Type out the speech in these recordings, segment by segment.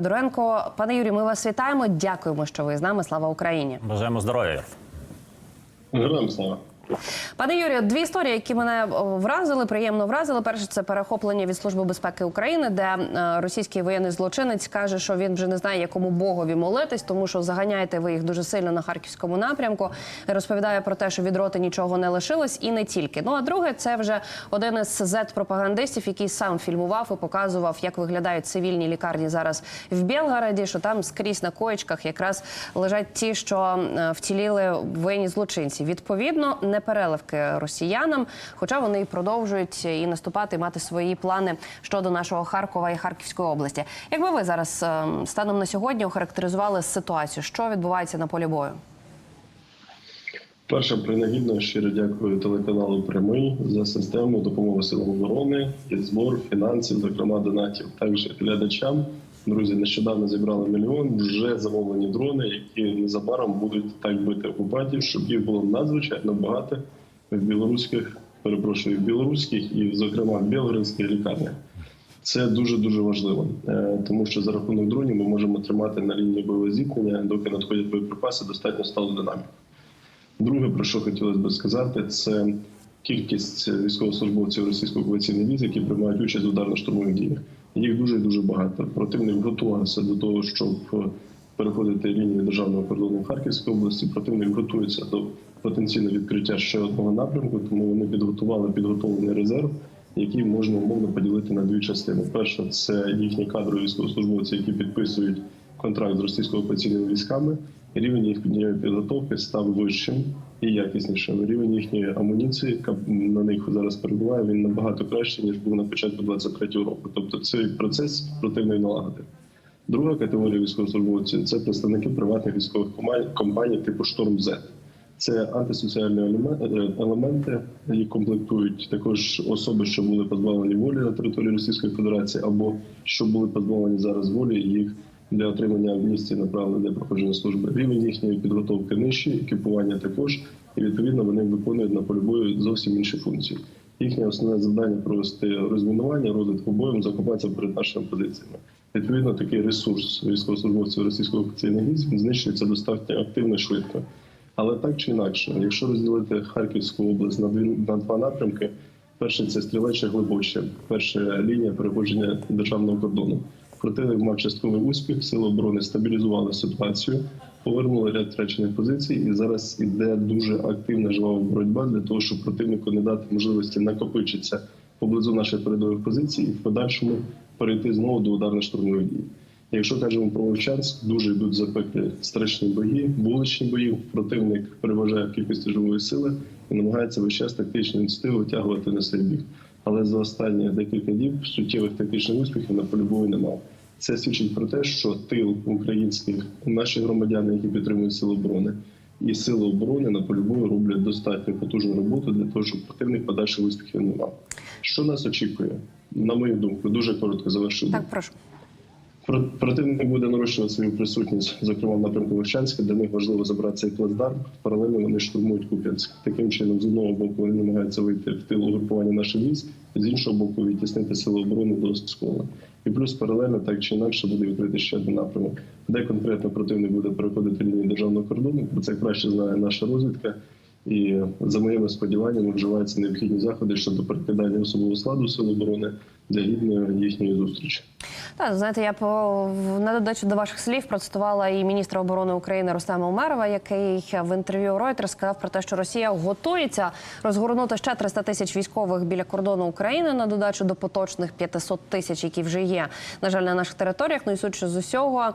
Доренко, пане Юрію, ми вас вітаємо. Дякуємо, що ви з нами. Слава Україні. Бажаємо здоров'я. Героям слава. Пане Юрію, дві історії, які мене вразили, приємно вразили. Перше, це перехоплення від служби безпеки України, де е, російський воєнний злочинець каже, що він вже не знає, якому богові молитись, тому що заганяєте ви їх дуже сильно на харківському напрямку. Розповідає про те, що від роти нічого не лишилось, і не тільки. Ну а друге, це вже один із зет-пропагандистів, який сам фільмував і показував, як виглядають цивільні лікарні зараз в Білгороді. Що там скрізь на коєчках якраз лежать ті, що е, втіліли воєнні злочинці. Відповідно, не переливки росіянам, хоча вони і продовжують і наступати, і мати свої плани щодо нашого Харкова і Харківської області. Якби ви зараз е, станом на сьогодні охарактеризували ситуацію, що відбувається на полі бою? Перше, принагідно щиро дякую телеканалу Прямий за систему допомоги силам оборони, і збор фінансів, зокрема донатів. Також глядачам. Друзі, нещодавно зібрали мільйон. Вже замовлені дрони, які незабаром будуть так бити окупантів, щоб їх було надзвичайно багато в білоруських, перепрошую, в білоруських і, зокрема, в білгородських лікарнях. Це дуже дуже важливо, е, тому що за рахунок дронів ми можемо тримати на лінії бойового зіткнення, доки надходять боєприпаси, достатньо стало динаміку. Друге, про що хотілося би сказати, це кількість військовослужбовців російської окупаційної військ, які приймають участь в ударно-штурмових діях. Їх дуже дуже багато. Противник готувався до того, щоб переходити лінію державного кордону в Харківській області. Противник готується до потенційного відкриття ще одного напрямку, тому вони підготували підготовлений резерв, який можна умовно поділити на дві частини. Перша це їхні кадрові військовослужбовці, які підписують контракт з російською окупаційними військами. Рівень їхньої підготовки став вищим і якіснішим. Рівень їхньої амуніції, яка на них зараз перебуває, він набагато кращий ніж був на початку 23-го року. Тобто цей процес противний налагодив. Друга категорія військовослужбовців це представники приватних військових компаній типу Шторм З. Це антисоціальні е, елементи, які комплектують також особи, що були позбавлені волі на території Російської Федерації, або що були позбавлені зараз волі, їх для отримання амністії направлені для проходження служби. Рівень їхньої підготовки нижчий, екіпування також, і відповідно вони виконують на полі бою зовсім інші функції. Їхнє основне завдання провести розмінування, розвитку боєм, закопатися перед нашими позиціями. Відповідно, такий ресурс військовослужбовців російського окупаційних військ знищується достатньо активно і швидко. Але так чи інакше, якщо розділити Харківську область на дві на два напрямки, перший це стрілече глибоще, перша лінія переходження державного кордону. Противник мав частковий успіх, сили оборони стабілізували ситуацію, повернули ряд втрачених позицій, і зараз іде дуже активна жвава боротьба для того, щоб противнику не дати можливості накопичитися поблизу наших передових позицій і в подальшому перейти знову до ударно-штурмових дій. Якщо кажемо про Вовчанськ, дуже йдуть запеклі страшні бої, вуличні бої. Противник переважає в кількості живої сили і намагається весь час тактичну ініціативу витягувати на свій бік. Але за останні декілька днів суттєвих тактичних успіхів на полі бою немає. Це свідчить про те, що тил українських наші громадяни, які підтримують сили оборони, і сили оборони на полі бою роблять достатньо потужну роботу для того, щоб противник подальших успіхів не мав. Що нас очікує? На мою думку, дуже коротко завершую. Так, прошу. Про- Противник буде нарощувати свою присутність, зокрема в напрямку Вовчанська. Для них важливо забрати цей плацдарм. Паралельно вони штурмують Куп'янськ. Таким чином, з одного боку, вони намагаються вийти в тил угрупування наших військ, з іншого боку, відтіснити сили оборони до Оскола. І плюс паралельно, так чи інакше, буде відкрити ще один напрямок, де конкретно противник буде переходити лінію державного кордону. Про це краще знає наша розвідка. І за моїми сподіваннями вживаються необхідні заходи щодо перекидання особового складу сил оборони для гідної їхньої зустрічі. Так, знаєте, я по на додачу до ваших слів процитувала і міністра оборони України Рустема Умерова, який в інтерв'ю Reuters сказав про те, що Росія готується розгорнути ще 300 тисяч військових біля кордону України на додачу до поточних 500 тисяч, які вже є, на жаль, на наших територіях. Ну і судячи з усього,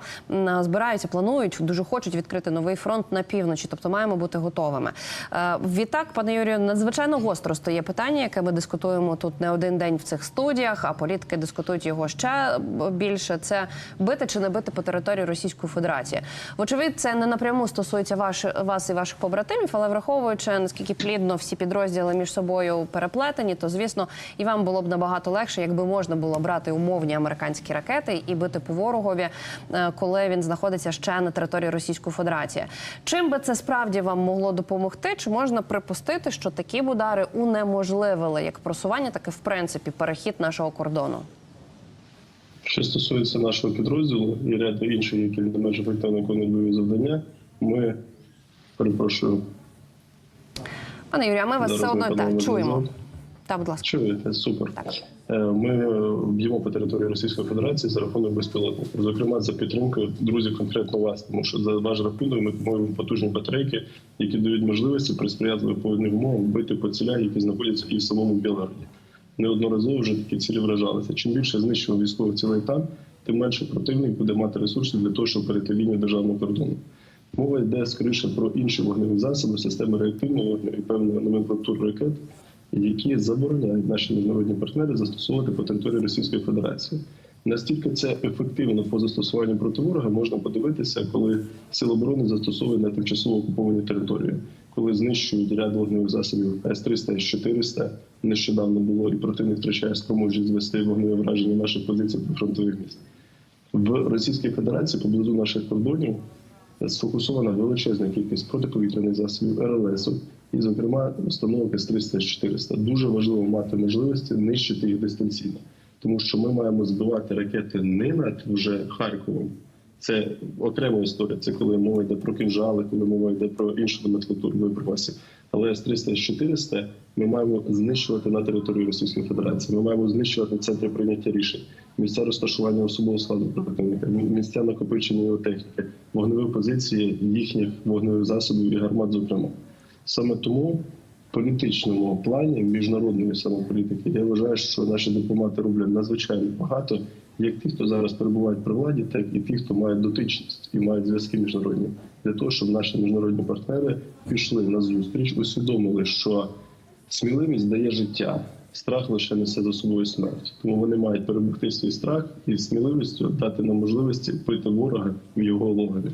збираються, планують, дуже хочуть відкрити новий фронт на півночі, тобто маємо бути готовими. Е, Відтак, пане Юрію, надзвичайно гостро стає питання, яке ми дискутуємо тут не один день в цих студіях, а політики дискутують його ще більше. Це бити чи не бити по території Російської Федерації. Вочевидь, це не напряму стосується ваш, вас і ваших побратимів, але враховуючи наскільки плідно всі підрозділи між собою переплетені, то звісно і вам було б набагато легше, якби можна було брати умовні американські ракети і бити по ворогові, е, коли він знаходиться ще на території Російської Федерації. Чим би це справді вам могло допомогти? Чи можна припустити, що такі б удари унеможливили як просування, так і в принципі перехід нашого кордону? Що стосується нашого підрозділу і ряду інших, які не менш ефективно виконують бойові завдання, ми перепрошую, Пане Юрію, а ми вас все одно так чуємо. Так, будь ласка. чуєте, супер. Так. Е, Ми б'ємо по території Російської Федерації за рахунок безпілотників. Зокрема, за підтримкою друзів конкретно вас, тому що за ваш рахунок ми маємо потужні батарейки, які дають можливості при сприятливих погодних умовах бити по цілях, які знаходяться і в самому Білгороді. Неодноразово вже такі цілі вражалися. Чим більше знищено військових цілей там, тим менше противник буде мати ресурсів для того, щоб перейти лінію державного кордону. Мова йде скоріше про інші вогневі засоби, системи реактивного і певної номенклатури ракет, які забороняють наші міжнародні партнери застосовувати по території Російської Федерації. Настільки це ефективно по застосуванню проти ворога можна подивитися, коли Сили оборони застосовують на тимчасово окуповані території, коли знищують ряд вогневих засобів С-300, С-400, нещодавно було, і противник втрачає спроможність звести вогневе враження наших позицій прифронтових міст. В Російській Федерації поблизу наших кордонів сфокусована величезна кількість протиповітряних засобів РЛС, і, зокрема, установок С-300 С-400. Дуже важливо мати можливості нищити їх дистанційно, тому що ми маємо збивати ракети не над вже Харковом. Це окрема історія. Це коли мова йде про кінжали, коли мова йде про іншу номенклатуру боєприпасів. Але С-300 С-400 ми маємо знищувати на території Російської Федерації. Ми маємо знищувати центри прийняття рішень, місця розташування особового складу противника, місця накопичення його техніки, вогневі позиції їхніх вогневих засобів і гармат, зокрема. Саме тому політичному плані міжнародної самополітики я вважаю, що наші дипломати роблять надзвичайно багато, як ті, хто зараз перебувають при владі, так і ті, хто має дотичність і мають зв'язки міжнародні, для того, щоб наші міжнародні партнери пішли на зустріч, усвідомили, що сміливість дає життя. Страх лише несе за собою смерть. Тому вони мають перемогти свій страх і сміливістю дати нам можливості пити ворога в його логові.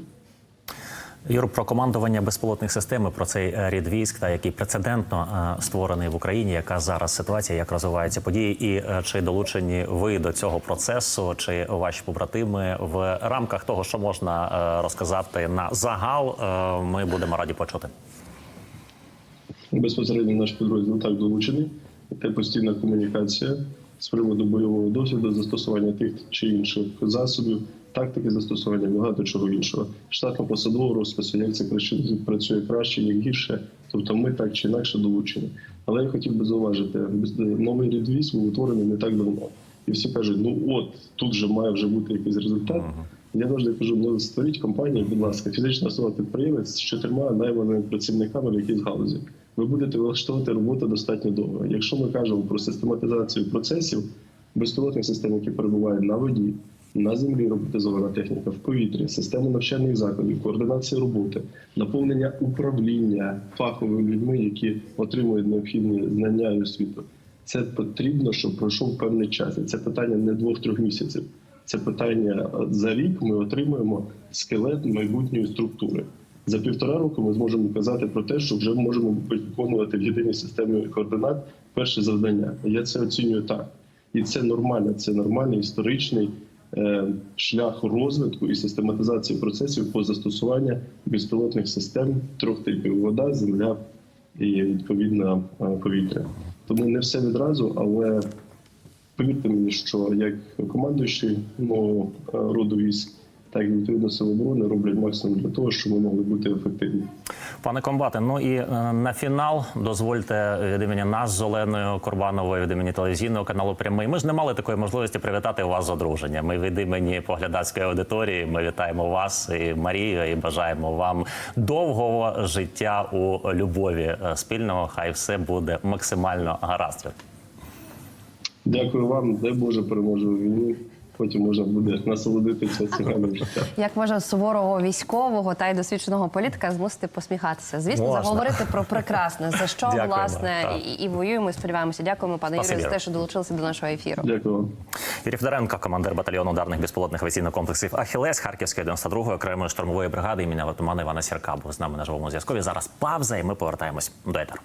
Юр, про командування безпілотних систем, про цей е, рід військ, та який прецедентно е, створений в Україні. Яка зараз ситуація, як розвиваються події, і е, чи долучені ви до цього процесу, чи ваші побратими в рамках того, що можна розказати на загал, ми будемо раді почути. Безпосередньо наш підрозділ так долучений. Це постійна комунікація з приводу бойового досвіду, застосування тих чи інших засобів, тактики застосування, багато чого іншого. Штатно посадового розпису, як це працює краще, як гірше. Тобто ми так чи інакше долучені. Але я хотів би зауважити, новий рід військ був утворений не так давно. І всі кажуть, ну от тут же має вже бути якийсь результат. Я завжди кажу, ну створіть компанію, будь ласка, фізична особа підприємець з чотирма найманими працівниками в якійсь галузі. Ви будете влаштовувати роботу достатньо довго. Якщо ми кажемо про систематизацію процесів безпілотних систем, які перебувають на воді, на землі роботизована техніка, в повітрі, системи навчальних закладів, координація роботи, наповнення управління фаховими людьми, які отримують необхідні знання і освіту. Це потрібно, щоб пройшов певний час. І це питання не двох-трьох місяців. Це питання е, за рік. Ми отримуємо скелет майбутньої структури. За півтора року ми зможемо казати про те, що вже можемо виконувати в єдиній системі координат перше завдання. Я це оцінюю так, і це нормально. Це нормальний історичний шлях розвитку і систематизації процесів по застосуванню безпілотних систем трьох типів: вода, земля і відповідно е, повітря. Тому не все відразу, але повірте мені, що як командуючий нового е, роду військ, так і відповідно оборони роблять максимум для того, щоб ми могли бути ефективні. Пане комбате, ну і е, на фінал дозвольте від імені нас з Оленою Курбановою, від імені телевізійного каналу Прямий. Ми ж не мали такої можливості привітати вас з одруження. Ми від імені поглядацької аудиторії. Ми вітаємо вас і Марію, і бажаємо вам довгого життя у любові е, спільного. Хай все буде максимально гаразд. Дякую вам, дай Боже, переможемо війну. Потім можна буде насолодитися сімейним життям. Як можна суворого військового та й досвідченого політика змусити посміхатися? Звісно, Можна. заговорити про прекрасне, за що Дякуємо, власне так. і, і воюємо. і Сподіваємося. Дякуємо, пане Юрію, за те, що долучилися до нашого ефіру. Дякую. Юрій Федоренко, командир батальйону ударних безпілотних авіаційних комплексів Ахілес Харківської 92-ї окремої штурмової бригади імені Отамана Івана Сірка був з нами на живому зв'язкові. Зараз павза, і ми повертаємось до етеру.